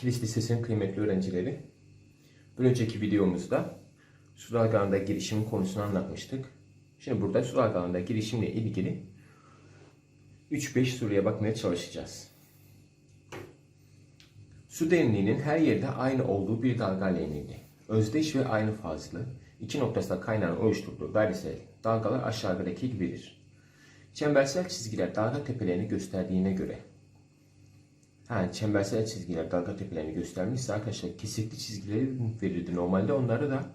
Kilis Lisesi'nin kıymetli öğrencileri. Bir önceki videomuzda su dalgalarında girişimin konusunu anlatmıştık. Şimdi burada su dalgalarında girişimle ilgili 3-5 soruya bakmaya çalışacağız. Su derinliğinin her yerde aynı olduğu bir dalga aleyhinde özdeş ve aynı fazlı iki noktasında kaynağın oluşturduğu dairesel dalgalar aşağıdaki gibidir. Çembersel çizgiler dalga tepelerini gösterdiğine göre yani çembersel çizgiler dalga tepelerini göstermişse arkadaşlar kesikli çizgileri verirdi. Normalde onları da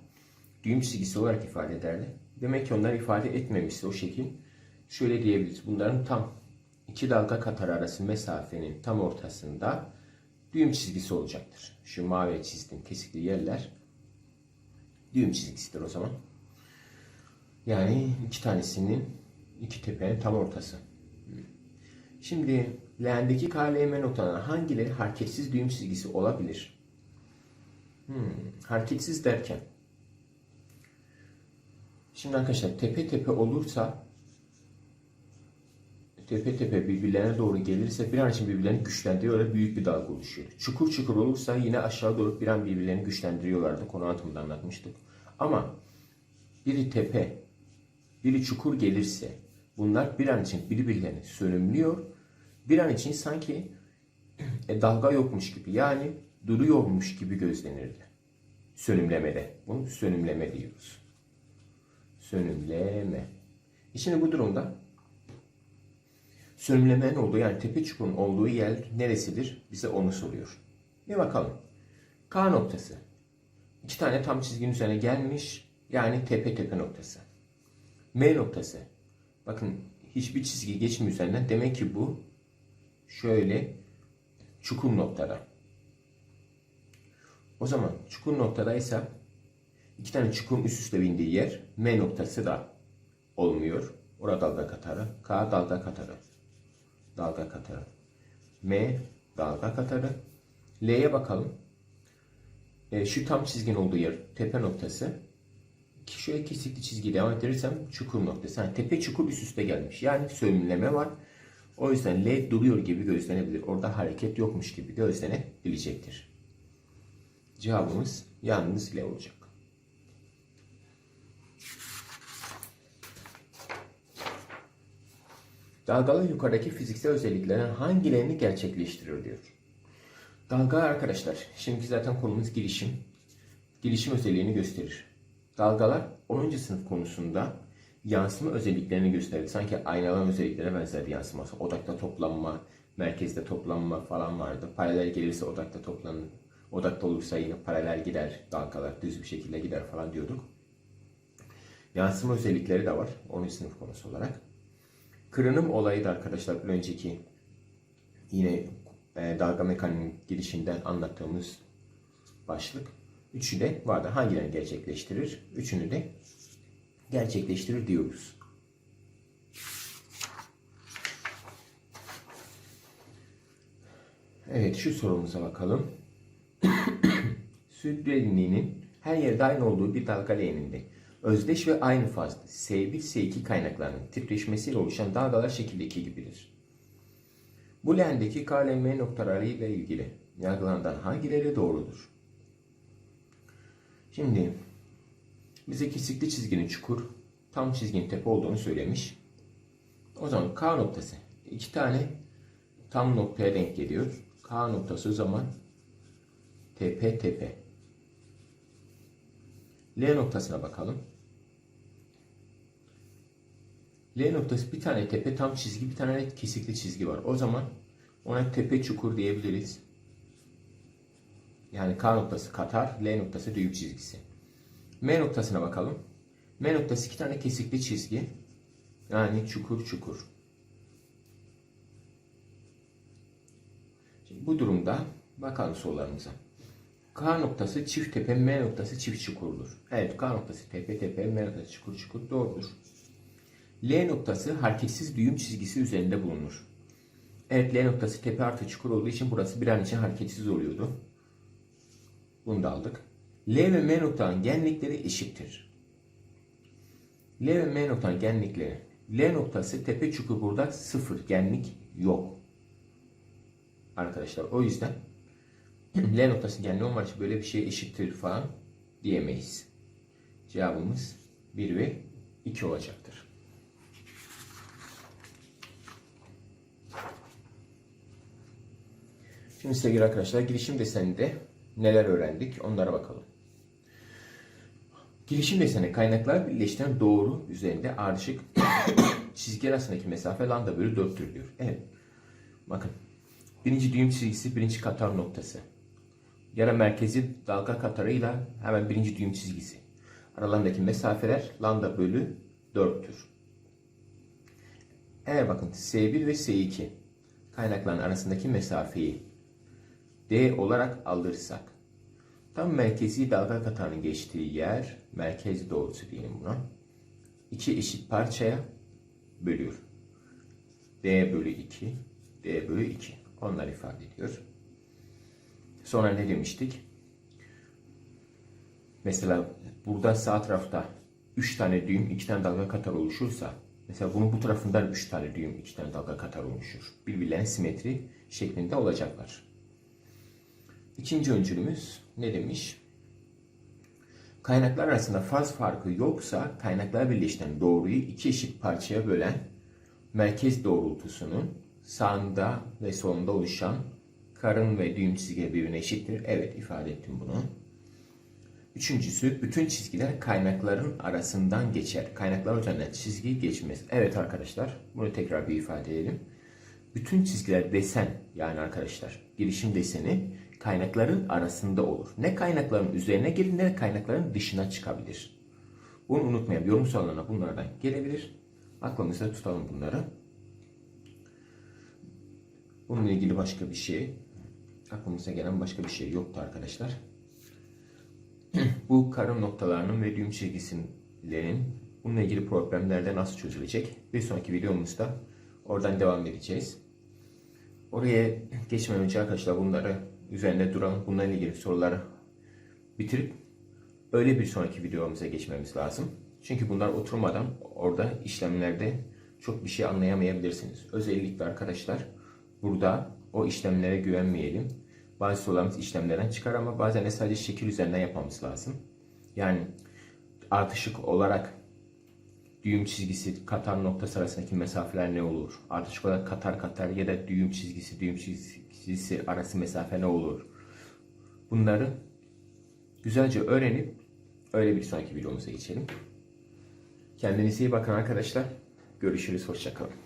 düğüm çizgisi olarak ifade ederdi. Demek ki onlar ifade etmemişse o şekil şöyle diyebiliriz. Bunların tam iki dalga katar arası mesafenin tam ortasında düğüm çizgisi olacaktır. Şu mavi çizdiğim kesikli yerler düğüm çizgisidir o zaman. Yani iki tanesinin iki tepenin tam ortası. Şimdi leğendeki KLM noktalarının hangileri hareketsiz düğüm çizgisi olabilir? Hmm, hareketsiz derken Şimdi arkadaşlar tepe tepe olursa tepe tepe birbirlerine doğru gelirse bir an için birbirlerini güçlendiriyorlar. Büyük bir dalga oluşuyor. Çukur çukur olursa yine aşağı doğru bir an birbirlerini güçlendiriyorlardı. Konu anlatımında anlatmıştık. Ama biri tepe, biri çukur gelirse bunlar bir an için birbirlerini sönümlüyor. Bir an için sanki e, dalga yokmuş gibi yani duruyormuş gibi gözlenirdi. Sönümlemede. Bunu sönümleme diyoruz. Sönümleme. E şimdi bu durumda sönümlemenin olduğu yani tepe çukurun olduğu yer neresidir? Bize onu soruyor. Bir bakalım. K noktası. İki tane tam çizginin üzerine gelmiş. Yani tepe tepe noktası. M noktası. Bakın hiçbir çizgi geçmiyor üzerinden. Demek ki bu şöyle çukur noktada. O zaman çukur noktadaysa iki tane çukurun üst üste bindiği yer M noktası da olmuyor. Orada dalga katarı. K dalga katarı. Dalga katarı. M dalga katarı. L'ye bakalım. E, şu tam çizgin olduğu yer tepe noktası. Ki şöyle kesikli çizgi devam ettirirsem çukur noktası. Yani tepe çukur üst üste gelmiş. Yani sönümleme var. O yüzden L duruyor gibi gözlenebilir. Orada hareket yokmuş gibi gözlenebilecektir. Cevabımız yalnız L olacak. Dalgalar yukarıdaki fiziksel özelliklerin hangilerini gerçekleştiriyor diyor. Dalga arkadaşlar, şimdi zaten konumuz girişim. Girişim özelliğini gösterir. Dalgalar 10. sınıf konusunda yansıma özelliklerini gösterir. Sanki aynalan özelliklere benzer yansıması. Odakta toplanma, merkezde toplanma falan vardı. Paralel gelirse odakta toplanır. Odakta olursa yine paralel gider dalgalar, düz bir şekilde gider falan diyorduk. Yansıma özellikleri de var 10. sınıf konusu olarak. Kırınım olayı da arkadaşlar bir önceki yine e, dalga mekaniğinin girişinden anlattığımız başlık. Üçü de vardı. Hangilerini gerçekleştirir? Üçünü de gerçekleştirir diyoruz. Evet şu sorumuza bakalım. Süt derinliğinin her yerde aynı olduğu bir dalga leğeninde özdeş ve aynı fazlı S1 S2 kaynaklarının titreşmesiyle oluşan dalgalar şekildeki gibidir. Bu leğendeki KLM noktaları ile ilgili yargılardan hangileri doğrudur? Şimdi bize kesikli çizginin çukur, tam çizginin tepe olduğunu söylemiş. O zaman K noktası iki tane tam noktaya denk geliyor. K noktası o zaman tepe tepe. L noktasına bakalım. L noktası bir tane tepe tam çizgi bir tane kesikli çizgi var. O zaman ona tepe çukur diyebiliriz. Yani K noktası katar, L noktası düğüm çizgisi. M noktasına bakalım. M noktası iki tane kesikli çizgi. Yani çukur çukur. Şimdi bu durumda bakalım sorularımıza. K noktası çift tepe, M noktası çift çukurdur. Evet K noktası tepe tepe, M noktası çukur çukur doğrudur. L noktası hareketsiz düğüm çizgisi üzerinde bulunur. Evet L noktası tepe artı çukur olduğu için burası bir an için hareketsiz oluyordu. Bunu da aldık. L ve M noktanın genlikleri eşittir. L ve M noktanın genlikleri. L noktası tepe çukur burada sıfır genlik yok. Arkadaşlar o yüzden L noktası yani normal açı böyle bir şey eşittir falan diyemeyiz. Cevabımız 1 ve 2 olacaktır. Şimdi sevgili arkadaşlar girişim deseninde neler öğrendik onlara bakalım. Girişim deseni kaynaklar birleştiren doğru üzerinde ardışık çizgi arasındaki mesafe lambda bölü 4'tür diyor. Evet. Bakın. Birinci düğüm çizgisi birinci katar noktası. Yara merkezi dalga katarıyla hemen birinci düğüm çizgisi. Aralarındaki mesafeler lambda bölü 4'tür. Eğer bakın S1 ve S2 kaynakların arasındaki mesafeyi D olarak alırsak tam merkezi dalga katarının geçtiği yer merkez doğrusu diyelim buna. iki eşit parçaya bölüyor. D bölü 2, D bölü 2. Onlar ifade ediyor. Sonra ne demiştik? Mesela burada sağ tarafta 3 tane düğüm, 2 tane dalga katar oluşursa mesela bunun bu tarafından 3 tane düğüm, 2 tane dalga katar oluşur. Birbirlerine simetri şeklinde olacaklar. İkinci öncülümüz ne demiş? Kaynaklar arasında faz farkı yoksa kaynaklar birleştiren doğruyu iki eşit parçaya bölen merkez doğrultusunun sağında ve solunda oluşan karın ve düğüm çizgileri birbirine eşittir. Evet ifade ettim bunu. Üçüncüsü bütün çizgiler kaynakların arasından geçer. Kaynaklar üzerinden çizgi geçmez. Evet arkadaşlar bunu tekrar bir ifade edelim. Bütün çizgiler desen yani arkadaşlar girişim deseni kaynakların arasında olur. Ne kaynakların üzerine gelir ne kaynakların dışına çıkabilir. Bunu unutmayalım. Yorum sorularına bunlardan gelebilir. Aklımızda tutalım bunları. Bununla ilgili başka bir şey, aklımıza gelen başka bir şey yoktu arkadaşlar. Bu karın noktalarının ve düğüm çizgisinin bununla ilgili problemlerde nasıl çözülecek? Bir sonraki videomuzda oradan devam edeceğiz. Oraya geçmeden önce arkadaşlar bunları üzerinde duralım. Bunlarla ilgili soruları bitirip öyle bir sonraki videomuza geçmemiz lazım. Çünkü bunlar oturmadan orada işlemlerde çok bir şey anlayamayabilirsiniz. Özellikle arkadaşlar burada o işlemlere güvenmeyelim. Bazı sorularımız işlemlerden çıkar ama bazen de sadece şekil üzerinden yapmamız lazım. Yani artışık olarak düğüm çizgisi katar noktası arasındaki mesafeler ne olur? Artışık olarak katar katar ya da düğüm çizgisi düğüm çizgisi arası mesafe ne olur? Bunları güzelce öğrenip öyle bir sonraki videomuza geçelim. Kendinize iyi bakın arkadaşlar. Görüşürüz. Hoşçakalın.